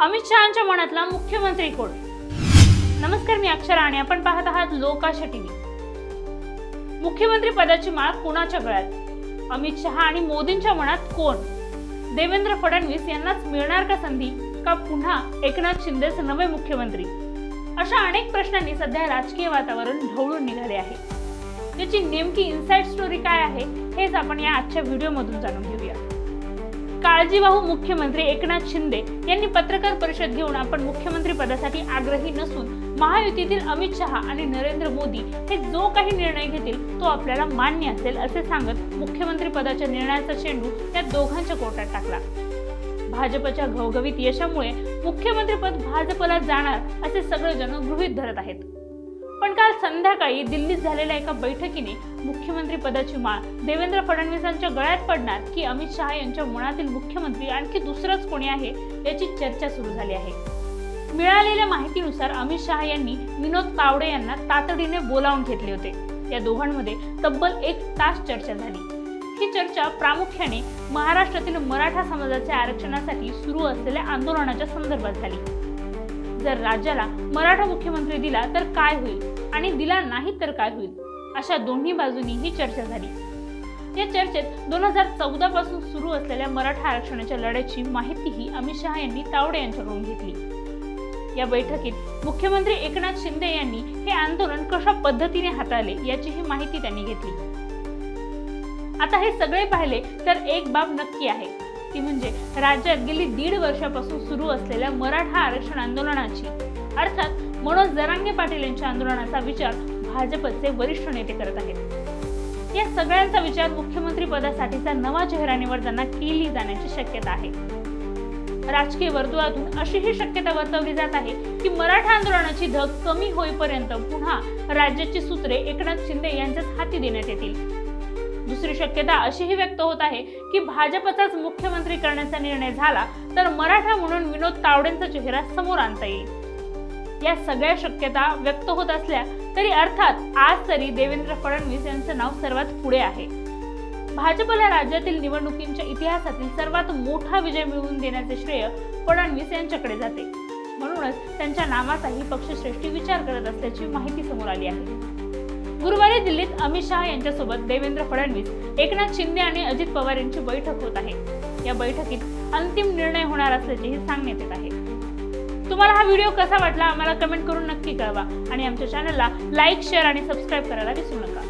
अमित शहाच्या मनातला मुख्यमंत्री कोण? नमस्कार मी अक्षरा आणि आपण पाहत आहात लोकाशा टीव्ही. मुख्यमंत्री पदाची माळ कुणाच्या गळ्यात? अमित शहा आणि मोदींच्या मनात कोण? देवेंद्र फडणवीस यांनाच मिळणार का संधी? का पुन्हा एकनाथ शिंदेच नवे मुख्यमंत्री? अशा अनेक प्रश्नांनी सध्या राजकीय वातावरण ढवळून निघाले आहे. त्याची नेमकी इन्साइड स्टोरी काय आहे हेच आपण या आजच्या व्हिडिओमधून जाणून घेऊया. काळजीवाहू मुख्यमंत्री एकनाथ शिंदे यांनी पत्रकार परिषद घेऊन आपण मुख्यमंत्री पदासाठी आग्रही नसून महायुतीतील अमित शहा आणि नरेंद्र मोदी हे जो काही निर्णय घेतील तो आपल्याला मान्य असेल असे सांगत मुख्यमंत्री पदाच्या निर्णयाचा चेंडू त्या दोघांच्या कोर्टात टाकला. भाजपच्या घवघवीत यशामुळे मुख्यमंत्रीपद भाजपला जाणार असे सगळेजण गृहीत धरत आहेत. काल संध्याकाळी दिल्लीत झालेल्या एका बैठकीने मुख्यमंत्री पदाची माळ. देवेंद्र फडणवीसांच्या गळ्यात पडणार की अमित शहा यांच्या मुळातील मुख्यमंत्री आणखी दुसरंच कोणी आहे याची चर्चा सुरू झाली आहे. मिळालेल्या माहितीनुसार अमित शहा यांनी विनोद तावडे यांना तातडीने बोलावून घेतले होते. या दोघांमध्ये तब्बल एक तास चर्चा झाली. ही चर्चा प्रामुख्याने महाराष्ट्रातील मराठा समाजाच्या आरक्षणासाठी सुरू असलेल्या आंदोलनाच्या संदर्भात झाली. जर राज्याला मराठा मुख्यमंत्री दिला तर काय होईल? आणि दिला नाही तर काय होईल? अशा दोन्ही बाजूनी ही चर्चा झाली. या चर्चेत दोन हजार चौदा पासून सुरू असलेल्या मराठा आरक्षणाच्या लढ्याची माहितीही अमित शहा यांनी तावडे यांच्याकडून घेतली. या बैठकीत मुख्यमंत्री एकनाथ शिंदे यांनी हे आंदोलन कशा पद्धतीने हाताळले याचीही माहिती त्यांनी घेतली. आता हे सगळे पाहिले तर एक बाब नक्की आहे. ती म्हणजे राज्यात गेली दीड वर्षापासून सुरू असलेल्या मराठा आरक्षण आंदोलनाची. अर्थात मनोज जरांगे पाटील यांच्या आंदोलनाचा विचार भाजपचे वरिष्ठ नेते करत आहेत. या सगळ्यांचा विचार मुख्यमंत्री पदासाठीचा नवा चेहरा निवडताना केली जाण्याची शक्यता आहे. राजकीय वर्तुळातून अशीही शक्यता वर्तवली जात आहे की मराठा आंदोलनाची धग कमी होईपर्यंत पुन्हा राज्याची सूत्रे एकनाथ शिंदे यांच्याच हाती देण्यात येतील. दुसरी शक्यता अशीही व्यक्त होत आहे की भाजपचाच मुख्यमंत्री करण्याचा निर्णय झाला तर मराठा म्हणून विनोद तावडेंचा चेहरा समोर आणता येईल. या सगळ्या शक्यता व्यक्त होत असल्या तरी अर्थात आज तरी देवेंद्र फडणवीस यांचं नाव सर्वात पुढे आहे. भाजपला राज्यातील निवडणुकींच्या इतिहासातील सर्वात मोठा विजय मिळवून देण्याचे श्रेय फडणवीस यांच्याकडे जाते. म्हणूनच त्यांच्या नावाचाही पक्षश्रेष्ठी विचार करत असल्याची माहिती समोर आली आहे. गुरुवारी दिल्लीत अमित शहा यांच्यासोबत देवेंद्र फडणवीस एकनाथ शिंदे आणि अजित पवार यांची बैठक होत आहे. या बैठकीत अंतिम निर्णय होणार असल्याचेही सांगण्यात येत आहे. तुम्हाला हा व्हिडिओ कसा वाटला आम्हाला कमेंट करून नक्की कळवा आणि आमच्या चॅनलला लाईक शेअर आणि सबस्क्राईब करायला विसरू नका.